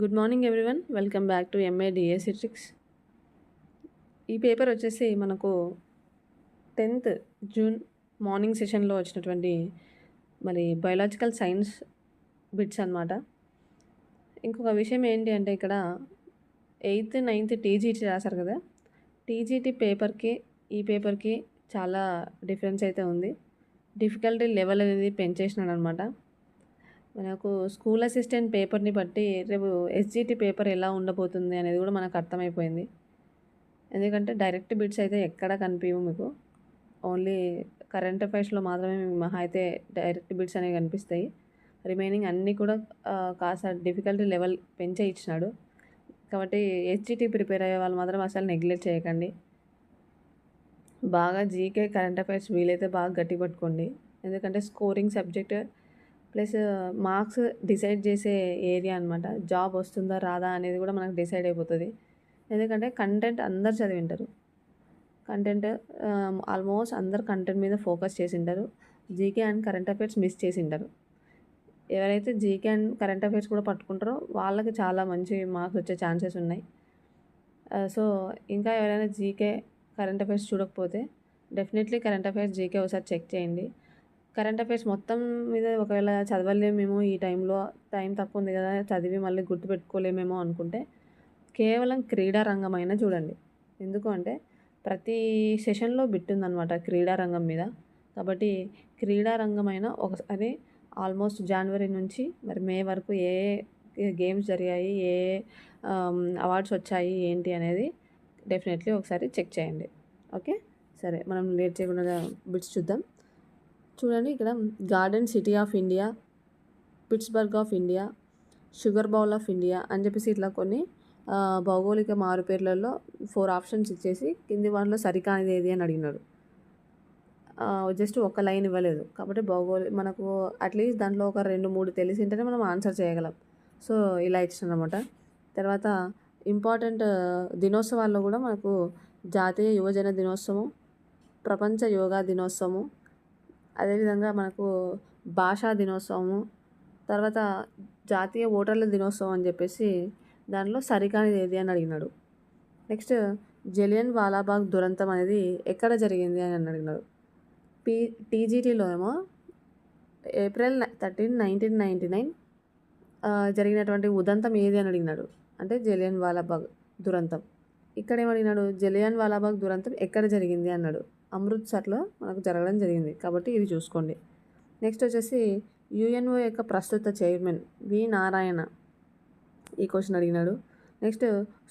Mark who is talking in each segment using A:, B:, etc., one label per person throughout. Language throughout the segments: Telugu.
A: Good morning everyone welcome back to MA DSC tricks ఈ పేపర్ వచ్చేసి మనకు టెన్త్ జూన్ మార్నింగ్ సెషన్లో వచ్చినటువంటి మరి బయోలాజికల్ సైన్స్ బిట్స్ అనమాట ఇంకొక విషయం ఏంటి అంటే ఇక్కడ ఎయిత్ నైన్త్ టీజీటీ రాశారు కదా. టీజీటీ పేపర్కి ఈ పేపర్కి చాలా డిఫరెన్స్ అయితే ఉంది. డిఫికల్టీ లెవెల్ అనేది పెంచేసినాడు అనమాట మనకు స్కూల్ అసిస్టెంట్ పేపర్ని బట్టి రేపు ఎస్జిటి పేపర్ ఎలా ఉండబోతుంది అనేది కూడా మనకు అర్థమైపోయింది. ఎందుకంటే డైరెక్ట్ బిట్స్ అయితే ఎక్కడ కనిపించవు మీకు. ఓన్లీ కరెంట్ అఫైర్స్లో మాత్రమే మహా అయితే డైరెక్ట్ బిట్స్ అనేవి కనిపిస్తాయి. రిమైనింగ్ అన్నీ కూడా కాస్త డిఫికల్టీ లెవెల్ పెంచే ఇచ్చినాడు. కాబట్టి హెచ్జిటి ప్రిపేర్ అయ్యే వాళ్ళు మాత్రం అసలు నెగ్లెక్ట్ చేయకండి. బాగా జీకే కరెంట్ అఫైర్స్ వీలైతే బాగా గట్టి పట్టుకోండి ఎందుకంటే scoring subject plus marks decide చేసే ఏరియా అనమాట జాబ్ వస్తుందా రాదా అనేది కూడా మనకు డిసైడ్ అయిపోతుంది. ఎందుకంటే కంటెంట్ అందరు చదివింటారు. కంటెంట్ ఆల్మోస్ట్ అందరు కంటెంట్ మీద ఫోకస్ చేసింటారు. GK and current affairs miss చేసింటారు. ఎవరైతే జీకే అండ్ కరెంట్ అఫైర్స్ కూడా పట్టుకుంటారో వాళ్ళకి చాలా మంచి మార్క్స్ వచ్చే ఛాన్సెస్ ఉన్నాయి. సో ఇంకా ఎవరైనా జీకే కరెంట్ అఫైర్స్ చూడకపోతే డెఫినెట్లీ కరెంట్ అఫైర్స్ జీకే ఒకసారి చెక్ చేయండి. కరెంట్ అఫైర్స్ మొత్తం మీద ఒకవేళ చదవలేమేమో ఈ టైంలో టైం తక్కువ ఉంది కదా చదివి మళ్ళీ గుర్తుపెట్టుకోలేమేమో అనుకుంటే కేవలం క్రీడారంగం అయినా చూడండి. ఎందుకు అంటే ప్రతి సెషన్లో బిట్ ఉందన్నమాట మీద. కాబట్టి క్రీడారంగం అయినా ఒకసారి ఆల్మోస్ట్ జనవరి నుంచి మరి మే వరకు ఏ గేమ్స్ జరిగాయి ఏ అవార్డ్స్ వచ్చాయి ఏంటి అనేది డెఫినెట్లీ ఒకసారి చెక్ చేయండి. ఓకే? సరే మనం లేట్ చేయకుండా బిట్స్ చూద్దాం. చూడండి ఇక్కడ garden city of India Pittsburgh of India sugar bowl of India అని చెప్పేసి ఇట్లా కొన్ని భౌగోళిక మారుపేర్లలో ఫోర్ ఆప్షన్స్ ఇచ్చేసి కింది వాటిలో సరికానిది ఏది అని అడిగినాడు జస్ట్ ఒక లైన్ ఇవ్వలేదు. కాబట్టి భౌగోళిక మనకు అట్లీస్ట్ దాంట్లో ఒక రెండు మూడు తెలిసింటేనే మనం ఆన్సర్ చేయగలం. సో ఇలా ఇచ్చిన అనమాట తర్వాత ఇంపార్టెంట్ దినోత్సవాల్లో కూడా మనకు జాతీయ యువజన దినోత్సవం ప్రపంచ యోగా దినోత్సవం అదేవిధంగా మనకు భాషా దినోత్సవము తర్వాత జాతీయ ఓటర్ల దినోత్సవం అని చెప్పేసి దానిలో సరికానిది ఏది అని అడిగినాడు. నెక్స్ట్ జలియన్ వాలాబాగ్ దురంతం అనేది ఎక్కడ జరిగింది అని అడిగినాడు. పీ టీజీటీలో ఏమో April thirteen nineteen ninety nine జరిగినటువంటి ఉదంతం ఏది అని అడిగినాడు. అంటే జలియన్ వాలాబాగ్ దురంతం. ఇక్కడ ఏమడిగినాడు జలియన్ వాలాబాగ్ దురంతం ఎక్కడ జరిగింది అన్నాడు. అమృత్సర్లో మనకు జరగడం జరిగింది. కాబట్టి ఇది చూసుకోండి. నెక్స్ట్ వచ్చేసి యుఎన్ఓ యొక్క ప్రస్తుత చైర్మన్ వి నారాయణ ఈ క్వశ్చన్ అడిగినాడు. నెక్స్ట్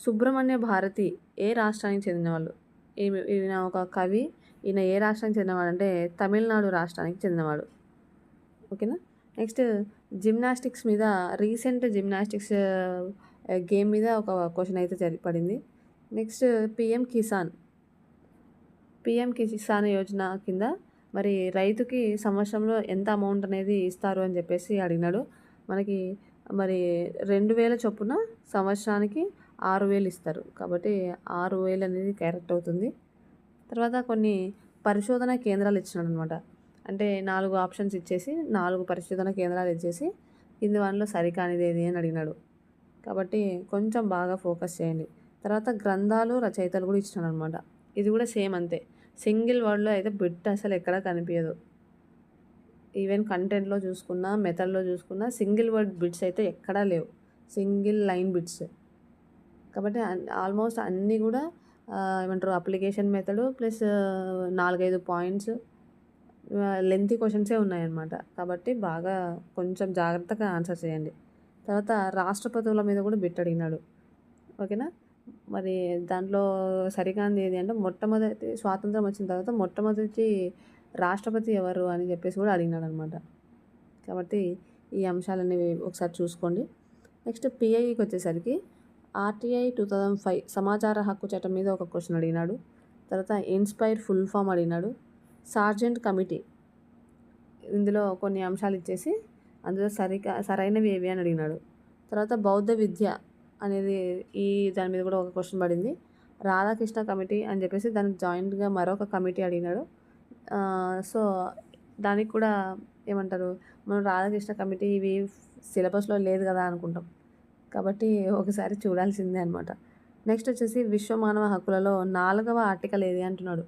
A: సుబ్రహ్మణ్య భారతి ఏ రాష్ట్రానికి చెందినవాళ్ళు? ఈయన ఒక కవి ఈయన ఏ రాష్ట్రానికి చెందినవాడు అంటే తమిళనాడు రాష్ట్రానికి చెందినవాడు. ఓకేనా? నెక్స్ట్ జిమ్నాస్టిక్స్ మీద రీసెంట్ జిమ్నాస్టిక్స్ గేమ్ మీద ఒక క్వశ్చన్ అయితే జరి పడింది. Next PM Kisan PM Kisan Yojana కింద మరి రైతుకి సంవత్సరంలో ఎంత అమౌంట్ అనేది ఇస్తారు అని చెప్పేసి అడిగినాడు. మనకి మరి రెండు వేల చొప్పున సంవత్సరానికి ఆరు వేలు ఇస్తారు. కాబట్టి ఆరు వేలు అనేది కరెక్ట్ అవుతుంది. తర్వాత కొన్ని పరిశోధన కేంద్రాలు ఇచ్చినాడు అనమాట అంటే నాలుగు ఆప్షన్స్ ఇచ్చేసి నాలుగు పరిశోధన కేంద్రాలు ఇచ్చేసి కింది వాటిలో సరికానిది ఏది అని అడిగినాడు. కాబట్టి కొంచెం బాగా ఫోకస్ చేయండి. తర్వాత గ్రంథాలు రచయితలు కూడా ఇచ్చినాడు అనమాట ఇది కూడా సేమ్ అంతే. సింగిల్ వర్డ్లో అయితే బిట్ అసలు ఎక్కడా కనిపించదు ఈవెన్ కంటెంట్లో చూసుకున్నా మెథడ్లో చూసుకున్నా సింగిల్ వర్డ్ బిట్స్ అయితే ఎక్కడా లేవు. Single line bits. కాబట్టి ఆల్మోస్ట్ అన్నీ కూడా ఏమంటారు అప్లికేషన్ మెథడ్ ప్లస్ నాలుగైదు పాయింట్స్ లెంతీ క్వశ్చన్సే ఉన్నాయన్నమాట. కాబట్టి బాగా కొంచెం జాగ్రత్తగా ఆన్సర్ చేయండి. తర్వాత రాష్ట్రపతుల మీద కూడా బిట్ అడిగినాడు. ఓకేనా? మరి దాంట్లో సరికాంది ఏది అంటే మొట్టమొదటి స్వాతంత్రం వచ్చిన తర్వాత మొట్టమొదటి రాష్ట్రపతి ఎవరు అని చెప్పేసి కూడా అడిగినాడు అనమాట కాబట్టి ఈ అంశాలన్నీ ఒకసారి చూసుకోండి. నెక్స్ట్ పిఐకి వచ్చేసరికి ఆర్టీఐ టూ థౌజండ్ ఫైవ్ సమాచార హక్కు చట్టం మీద ఒక క్వశ్చన్ అడిగినాడు. తర్వాత ఇన్స్పైర్ ఫుల్ ఫామ్ అడిగినాడు. సార్జెంట్ కమిటీ ఇందులో కొన్ని అంశాలు ఇచ్చేసి అందులో సరిగా సరైనవి ఏవి అని అడిగినాడు. తర్వాత బౌద్ధ విద్య అనేది ఈ దాని మీద కూడా ఒక క్వశ్చన్ పడింది. రాధాకృష్ణ కమిటీ అని చెప్పేసి దానికి జాయింట్గా మరొక కమిటీ అడిగినాడు. సో దానికి కూడా ఏమంటారు మనం రాధాకృష్ణ కమిటీ ఇవి సిలబస్లో లేదు కదా అనుకుంటాం. కాబట్టి ఒకసారి చూడాల్సిందే అనమాట నెక్స్ట్ వచ్చేసి విశ్వ మానవ హక్కులలో నాలుగవ ఆర్టికల్ ఏది అంటున్నాడు.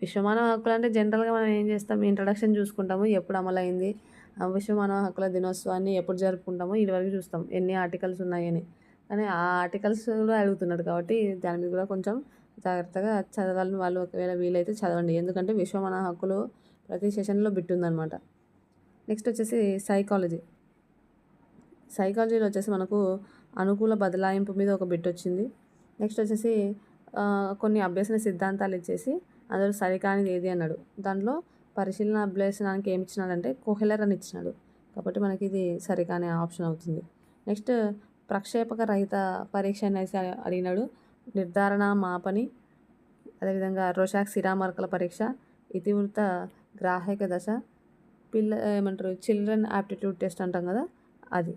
A: విశ్వ మానవ హక్కులు అంటే జనరల్గా మనం ఏం చేస్తాం? ఇంట్రడక్షన్ చూసుకుంటాము. ఎప్పుడు అమలైంది? ఆ విశ్వ మానవ హక్కుల దినోత్సవాన్ని ఎప్పుడు జరుపుకుంటామో? ఇదివరకు చూస్తాం. ఎన్ని ఆర్టికల్స్ ఉన్నాయని. కానీ ఆ ఆర్టికల్స్ కూడా అడుగుతున్నాడు కాబట్టి దాని మీద కూడా కొంచెం జాగ్రత్తగా చదవాలని వాళ్ళు ఒకవేళ వీలైతే చదవండి. ఎందుకంటే విశ్వం మన హక్కులు ప్రతి సెషన్లో బిట్ ఉందన్నమాట నెక్స్ట్ వచ్చేసి సైకాలజీ. సైకాలజీలో వచ్చేసి మనకు అనుకూల బదలాయింపు మీద ఒక బిట్ వచ్చింది. నెక్స్ట్ వచ్చేసి కొన్ని అభ్యసన సిద్ధాంతాలు ఇచ్చేసి అందులో సరికానిది ఏది అన్నాడు. దాంట్లో పరిశీలన అభ్యసనానికి ఏమి ఇచ్చినాడంటే కోహెలర్ అని ఇచ్చినాడు. కాబట్టి మనకి ఇది సరికానే ఆప్షన్ అవుతుంది. నెక్స్ట్ ప్రక్షేపక రహిత పరీక్ష అనేసి అడిగినాడు. నిర్ధారణ మాపని అదేవిధంగా రోషాక్ సిరామర్కల పరీక్ష ఇతివృత్త గ్రాహక దశ పిల్ల ఏమంటారు చిల్డ్రన్ యాప్టిట్యూడ్ టెస్ట్ అంటాం కదా అది.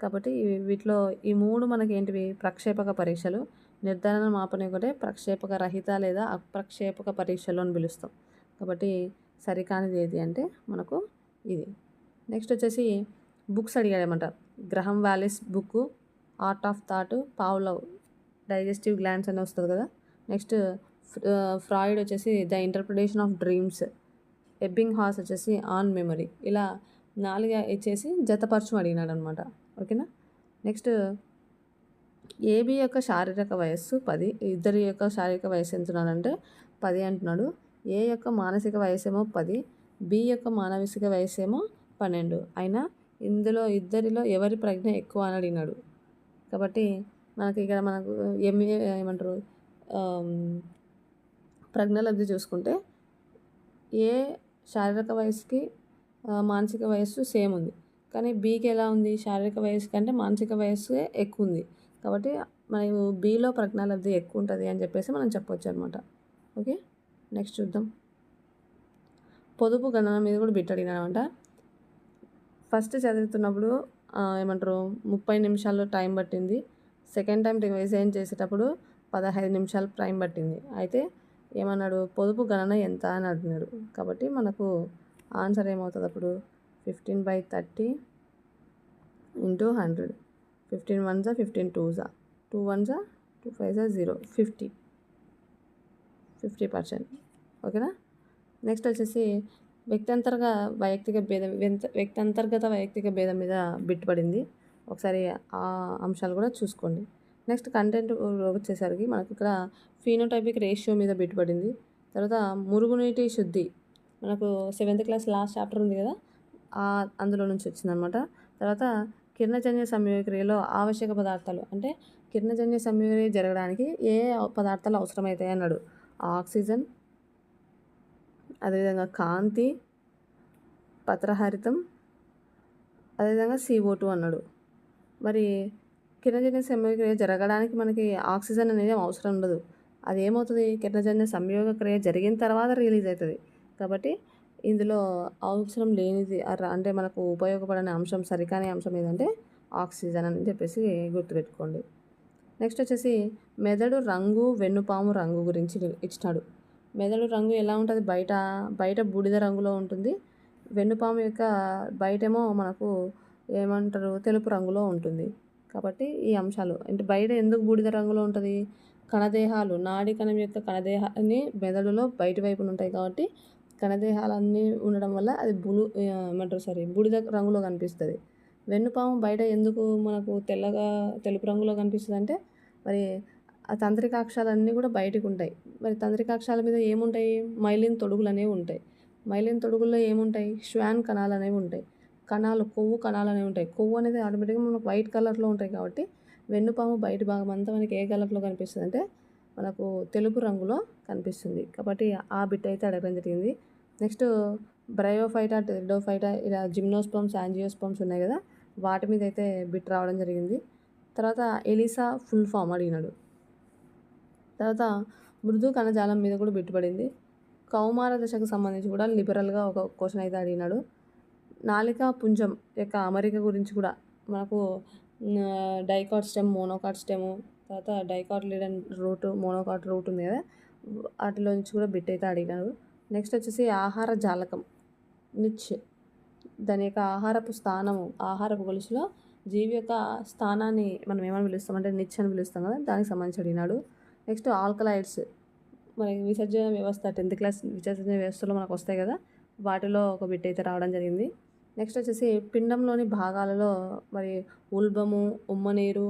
A: కాబట్టి వీటిలో ఈ మూడు మనకి ఏంటివి? ప్రక్షేపక పరీక్షలు నిర్ధారణ మాపన ఒకటే ప్రక్షేపక రహిత లేదా అప్రక్షేపక పరీక్షలు అని పిలుస్తాం. కాబట్టి సరికానిది ఏది అంటే మనకు ఇది. నెక్స్ట్ వచ్చేసి books అడిగాడనమాట Graham Wallas book art of thought Pavlov digestive glands అని వస్తుంది కదా. నెక్స్ట్ ఫ్రాయిడ్ వచ్చేసి the interpretation of dreams Ebbinghaus వచ్చేసి ఆన్ మెమరీ. ఇలా నాలుగు ఇచ్చేసి జతపరచు అడిగినాడు అనమాట ఓకేనా? నెక్స్ట్ ఏబి యొక్క శారీరక వయస్సు పది ఇద్దరి యొక్క శారీరక వయస్సు ఎంతున్నాడంటే పది అంటున్నాడు. ఏ యొక్క మానసిక వయస్సేమో పది బి యొక్క మానసిక వయస్సేమో పన్నెండు. అయినా ఇందులో ఇద్దరిలో ఎవరి ప్రజ్ఞ ఎక్కువ అని అడిగినాడు? కాబట్టి మనకి ఇక్కడ మనకు ఎంఏ ఏమంటారు ప్రజ్ఞలబ్ధి చూసుకుంటే ఏ శారీరక వయసుకి మానసిక వయస్సు సేమ్ ఉంది. కానీ బీకి ఎలా ఉంది? శారీరక వయస్సు కంటే మానసిక వయస్సు ఎక్కువ ఉంది. కాబట్టి మనకు బీలో ప్రజ్ఞాలబ్ధి ఎక్కువ ఉంటుంది అని చెప్పేసి మనం చెప్పొచ్చు అనమాట ఓకే? నెక్స్ట్ చూద్దాం. పొదుపు గణన మీద కూడా బిట్ అడిగినామంట ఫస్ట్ చదువుతున్నప్పుడు ఏమంటారు ముప్పై నిమిషాలు టైం పట్టింది. సెకండ్ టైం రివైజన్ చేసేటప్పుడు పదహైదు నిమిషాలు టైం పట్టింది. అయితే ఏమన్నాడు పొదుపు గణన ఎంత? అని అడిగినాడు. కాబట్టి మనకు ఆన్సర్ ఏమవుతుంది అప్పుడు? Fifteen by thirty into hundred. Fifteen one జా ఫిఫ్టీన్ టూ జా. టూ వన్ జా టూ ఫైవ్ జా జీరో. ఫిఫ్టీ. Fifty percent. ఓకేనా? నెక్స్ట్ వచ్చేసి వ్యక్తంతర్గ వైయక్తిక భేదం వ్యక్త- వ్యక్తంతర్గత వైయక్తిక భేదం మీద బిట్టుపడింది ఒకసారి ఆ అంశాలు కూడా చూసుకోండి. నెక్స్ట్ కంటెంట్ వచ్చేసరికి మనకు ఇక్కడ ఫీనోటైపిక్ రేషియో మీద బిట్ తర్వాత మురుగునీటి శుద్ధి. మనకు సెవెంత్ క్లాస్ లాస్ట్ చాప్టర్ ఉంది కదా? ఆ అందులో నుంచి వచ్చిందనమాట. తర్వాత కిరణజన్య సంయోగక్రియలో ఆవశ్యక పదార్థాలు. అంటే కిరణజన్య సంయోగక్రియ జరగడానికి ఏ పదార్థాలు అవసరమవుతాయి అన్నాడు. ఆక్సిజన్ అదేవిధంగా కాంతి పత్రహరితం అదేవిధంగా సిఓ టూ అన్నాడు. మరి కిరణజన్య సంయోగక్రియ జరగడానికి మనకి ఆక్సిజన్ అనేది అవసరం ఉండదు. అది ఏమవుతుంది? కిరణజన్య సంయోగక్రియ జరిగిన తర్వాత రిలీజ్ అవుతుంది. కాబట్టి ఇందులో అవసరం లేనిది అంటే మనకు ఉపయోగపడని అంశం సరికాని అంశం ఏదంటే ఆక్సిజన్ అని చెప్పేసి గుర్తుపెట్టుకోండి. నెక్స్ట్ వచ్చేసి మెదడు రంగు వెన్నుపాము రంగు గురించి ఇచ్చినాడు మెదడు రంగు ఎలా ఉంటుంది? బయట బయట బూడిద రంగులో ఉంటుంది. వెన్నుపాము యొక్క బయటేమో మనకు ఏమంటారు? తెలుపు రంగులో ఉంటుంది. కాబట్టి ఈ అంశాలు. అంటే బయట ఎందుకు బూడిద రంగులో ఉంటుంది? కణదేహాలు. నాడి కణం యొక్క కణదేహాన్ని మెదడులో బయట వైపున ఉంటాయి కాబట్టి కణదేహాలన్నీ ఉండడం వల్ల అది బులు ఏమంటారు? సారీ బూడిద రంగులో కనిపిస్తుంది. వెన్నుపాము బయట ఎందుకు మనకు తెల్లగా తెలుపు రంగులో కనిపిస్తుంది అంటే మరి ఆ తంత్రికాక్షాలన్నీ కూడా బయటకు ఉంటాయి మరి తంత్రికాక్షాల మీద ఏముంటాయి? మైలిన్ తొడుగులు అనేవి ఉంటాయి. మైలిన్ తొడుగుల్లో ఏముంటాయి? శ్వాన్ కణాలు అనేవి ఉంటాయి. కణాలు కొవ్వు కణాలు అనేవి ఉంటాయి. కొవ్వు అనేది ఆటోమేటిక్గా మనకు వైట్ కలర్లో ఉంటాయి కాబట్టి వెన్నుపాము బయట భాగం అంతా మనకి ఏ కలర్లో కనిపిస్తుంది అంటే మనకు తెలుపు రంగులో కనిపిస్తుంది. కాబట్టి ఆ బిట్ అయితే అడగడం జరిగింది. నెక్స్ట్ బ్రయోఫైటా టెరిడోఫైటా ఇలా జిమ్నోస్పమ్స్ యాంజియోస్పమ్స్ ఉన్నాయి కదా? వాటి మీద అయితే బిట్ రావడం జరిగింది. తర్వాత ఎలిసా ఫుల్ ఫామ్ అడిగినాడు. తర్వాత మృదు కణజాలం మీద కూడా పెట్టుబడింది. కౌమార దశకు సంబంధించి కూడా లిబరల్గా ఒక క్వశ్చన్ అయితే అడిగినాడు. నాలికా పుంజం యొక్క అమరిక గురించి కూడా మనకు డైకాట్ స్టెమ్ మోనోకాట్ స్టెమ్ తర్వాత డైకాట్ లీడన్ రూట్ మోనోకాట్ రూట్ ఉంది కదా వాటిలో నుంచి కూడా బిట్ అయితే అడిగినాడు. నెక్స్ట్ వచ్చేసి ఆహార జాలకం నిచ్. దాని యొక్క ఆహారపు స్థానము ఆహారపు గొలుసులో జీవి యొక్క స్థానాన్ని మనం ఏమని పిలుస్తామంటే నిచ్ అని పిలుస్తాం కదా దానికి సంబంధించి అడిగినాడు. Next alkaloids. మరి విసర్జన వ్యవస్థ టెన్త్ క్లాస్ విసర్జన వ్యవస్థలో మనకు వస్తాయి కదా వాటిలో ఒక బిట్ అయితే రావడం జరిగింది. నెక్స్ట్ వచ్చేసి పిండంలోని భాగాలలో మరి ఉల్బము ఉమ్మనీరు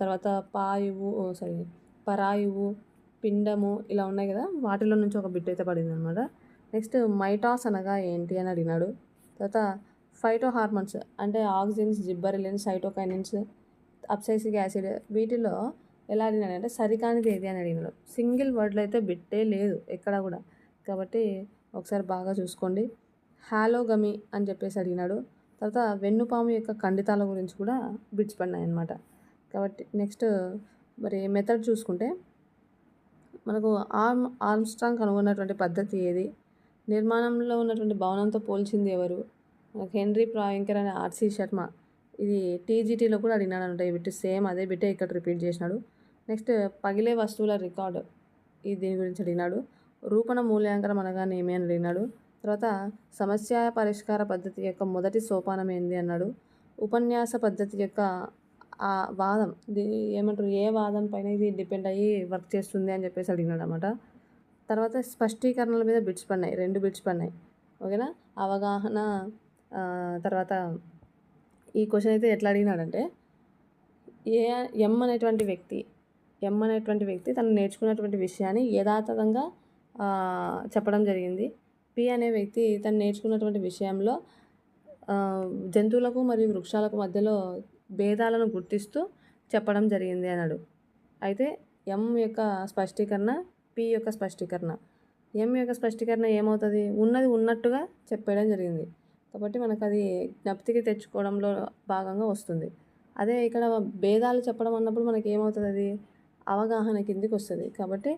A: తర్వాత పాయువు సారీ పరాయువు పిండము ఇలా ఉన్నాయి కదా వాటిలో నుంచి ఒక బిట్ అయితే పడింది అనమాట నెక్స్ట్ మైటాస్ అనగా ఏంటి అని అడిగినాడు. తర్వాత ఫైటో హార్మోన్స్ అంటే auxins gibberellins cytokinins abscisic acid వీటిలో ఎలా అడిగినాడు అంటే సరికానిది ఏది అని అడిగినాడు. సింగిల్ వర్డ్లో అయితే బిట్టే లేదు ఎక్కడ కూడా. కాబట్టి ఒకసారి బాగా చూసుకోండి. హాలోగమి అని చెప్పేసి అడిగినాడు. తర్వాత వెన్నుపాము యొక్క ఖండితాల గురించి కూడా బిట్స్ పడినాయి కాబట్టి నెక్స్ట్ మరి మెథడ్ చూసుకుంటే మనకు ఆర్మ్ ఆర్మ్స్ట్రాంగ్ కనుగొన్నటువంటి పద్ధతి ఏది? నిర్మాణంలో ఉన్నటువంటి భవనంతో పోల్చింది ఎవరు? మనకు హెన్రీ ప్రాయంకర్ అనే ఆర్సీ శర్మ. ఇది టీజీటీలో కూడా అడిగినాడు అనమాట ఈ బిట్ సేమ్ అదే బిట్టే ఇక్కడ రిపీట్ చేసినాడు. నెక్స్ట్ పగిలే వస్తువుల రికార్డు. ఇది దీని గురించి అడిగినాడు. రూపణ మూల్యాంకనం అనగానే ఏమి అని అడిగినాడు. తర్వాత సమస్య పరిష్కార పద్ధతి యొక్క మొదటి సోపానం ఏంది అన్నాడు. ఉపన్యాస పద్ధతి యొక్క ఆ వాదం దీని ఏమంటారు ఏ వాదం పైన ఇది డిపెండ్ అయ్యి వర్క్ చేస్తుంది అని చెప్పేసి అడిగినాడు అనమాట తర్వాత స్పష్టీకరణల మీద బిట్స్ పడినాయి రెండు బిట్స్ పడినాయి. ఓకేనా? అవగాహన తర్వాత ఈ క్వశ్చన్ అయితే ఎట్లా అడిగినాడంటే ఏ ఎం అనేటువంటి వ్యక్తి ఎం అనేటువంటి వ్యక్తి తను నేర్చుకున్నటువంటి విషయాన్ని యథాతథంగా చెప్పడం జరిగింది. పి అనే వ్యక్తి తను నేర్చుకున్నటువంటి విషయంలో జంతువులకు మరియు వృక్షాలకు మధ్యలో భేదాలను గుర్తిస్తూ చెప్పడం జరిగింది అన్నాడు. అయితే ఎం యొక్క స్పష్టీకరణ పి యొక్క స్పష్టీకరణ. ఎం యొక్క స్పష్టీకరణ ఏమవుతుంది? ఉన్నది ఉన్నట్టుగా చెప్పడం జరిగింది. కాబట్టి మనకు అది జ్ఞప్తికి తెచ్చుకోవడంలో భాగంగా వస్తుంది. అదే ఇక్కడ భేదాలు చెప్పడం అన్నప్పుడు మనకి ఏమవుతుంది అది అవగాహన కిందికి వస్తుంది కాబట్టి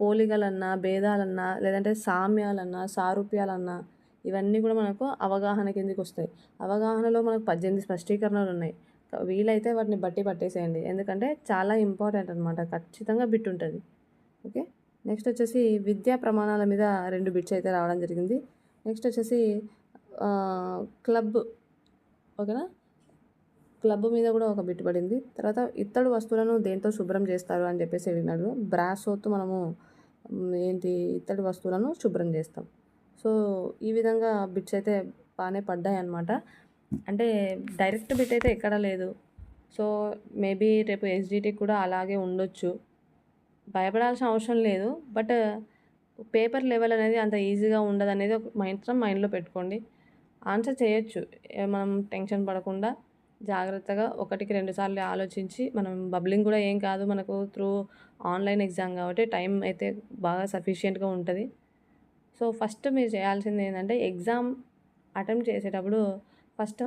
A: పోలికలన్నా భేదాలన్నా లేదంటే సామ్యాలన్నా సారూప్యాలన్నా ఇవన్నీ కూడా మనకు అవగాహన కిందికి వస్తాయి అవగాహనలో మనకు పద్దెనిమిది స్పష్టీకరణలు ఉన్నాయి. వీలైతే వాటిని బట్టి పట్టేసేయండి. ఎందుకంటే చాలా ఇంపార్టెంట్ అనమాట ఖచ్చితంగా బిట్ ఉంటుంది. ఓకే? నెక్స్ట్ వచ్చేసి విద్యా ప్రమాణాల మీద రెండు బిట్స్ అయితే రావడం జరిగింది. నెక్స్ట్ వచ్చేసి క్లబ్. ఓకేనా? క్లబ్ మీద కూడా ఒక బిట్ పడింది తర్వాత ఇత్తడి వస్తువులను దేంతో శుభ్రం చేస్తారు అని చెప్పేసి అడిగినాడు బ్రాసోతో మనము ఏంటి ఇత్తడి వస్తువులను శుభ్రం చేస్తాం. సో ఈ విధంగా బిట్స్ అయితే బాగానే పడ్డాయి అన్నమాట. అంటే డైరెక్ట్ బిట్ అయితే ఎక్కడా లేదు. సో మేబీ రేపు ఎస్డిటి కూడా అలాగే ఉండొచ్చు. భయపడాల్సిన అవసరం లేదు. బట్ పేపర్ లెవెల్ అనేది అంత ఈజీగా ఉండదు అనేది ఒక మాత్రం మైండ్లో పెట్టుకోండి. ఆన్సర్ చేయొచ్చు. మనం టెన్షన్ పడకుండా. జాగ్రత్తగా ఒకటికి రెండు సార్లు ఆలోచించి మనం బబ్లింగ్ కూడా ఏం కాదు మనకు త్రూ ఆన్లైన్ ఎగ్జామ్ కాబట్టి టైం అయితే బాగా సఫిషియెంట్గా ఉంటుంది. సో ఫస్ట్ మీరు చేయాల్సింది ఏంటంటే ఎగ్జామ్ అటెంప్ట్ చేసేటప్పుడు ఫస్ట్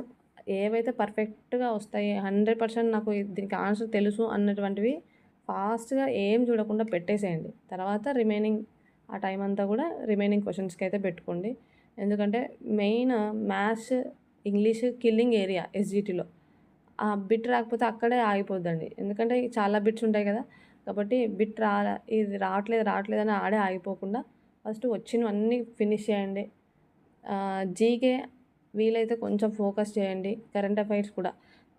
A: ఏవైతే పర్ఫెక్ట్గా వస్తాయి హండ్రెడ్ పర్సెంట్ నాకు దీనికి ఆన్సర్ తెలుసు అన్నటువంటివి ఫాస్ట్గా ఏం చూడకుండా పెట్టేసేయండి. తర్వాత రిమైనింగ్ ఆ టైం అంతా కూడా రిమైనింగ్ క్వశ్చన్స్కి అయితే పెట్టుకోండి. ఎందుకంటే main maths English killing area ఎస్జిటిలో. Bit రాకపోతే అక్కడే ఆగిపోద్దండి. ఎందుకంటే చాలా బిట్స్ ఉంటాయి కదా. కాబట్టి బిట్ రా ఇది రావట్లేదు రావట్లేదు అని ఆడే ఆగిపోకుండా ఫస్ట్ వచ్చినవన్నీ ఫినిష్ చేయండి. జీకే వీలైతే కొంచెం ఫోకస్ చేయండి కరెంట్ అఫైర్స్ కూడా.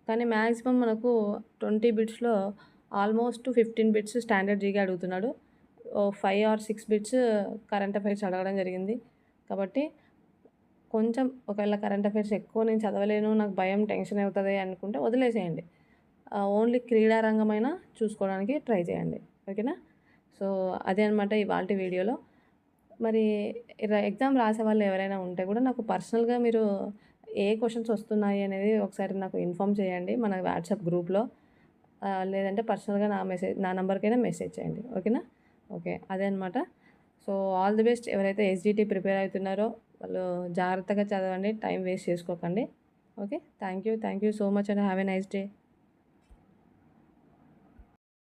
A: కానీ మ్యాక్సిమం మనకు twenty బిట్స్లో almost fifteen bits standard GK అడుగుతున్నాడు. Five or six bits current affairs అడగడం జరిగింది. కాబట్టి కొంచెం ఒకవేళ కరెంట్ అఫైర్స్ ఎక్కువ నేను చదవలేను నాకు భయం టెన్షన్ అవుతుంది అనుకుంటే వదిలేసేయండి. ఓన్లీ క్రీడారంగమైన చూసుకోవడానికి ట్రై చేయండి. ఓకేనా? సో అదే అనమాట ఇవాళ వీడియోలో. మరి ఎగ్జామ్ రాసే వాళ్ళు ఎవరైనా ఉంటే కూడా నాకు పర్సనల్గా మీరు ఏ క్వశ్చన్స్ వస్తున్నాయి అనేది ఒకసారి నాకు ఇన్ఫామ్ చేయండి మన వాట్సాప్ గ్రూప్లో. లేదంటే పర్సనల్గా నా మెసేజ్ నా నెంబర్కైనా మెసేజ్ చేయండి. ఓకేనా? ఓకే అదే అనమాట సో ఆల్ ది బెస్ట్ ఎవరైతే ఎస్జిటి ప్రిపేర్ అవుతున్నారో వాళ్ళు జాగ్రత్తగా చదవండి టైం వేస్ట్ చేసుకోకండి. Okay? Thank you thank you so much and. Have a nice day.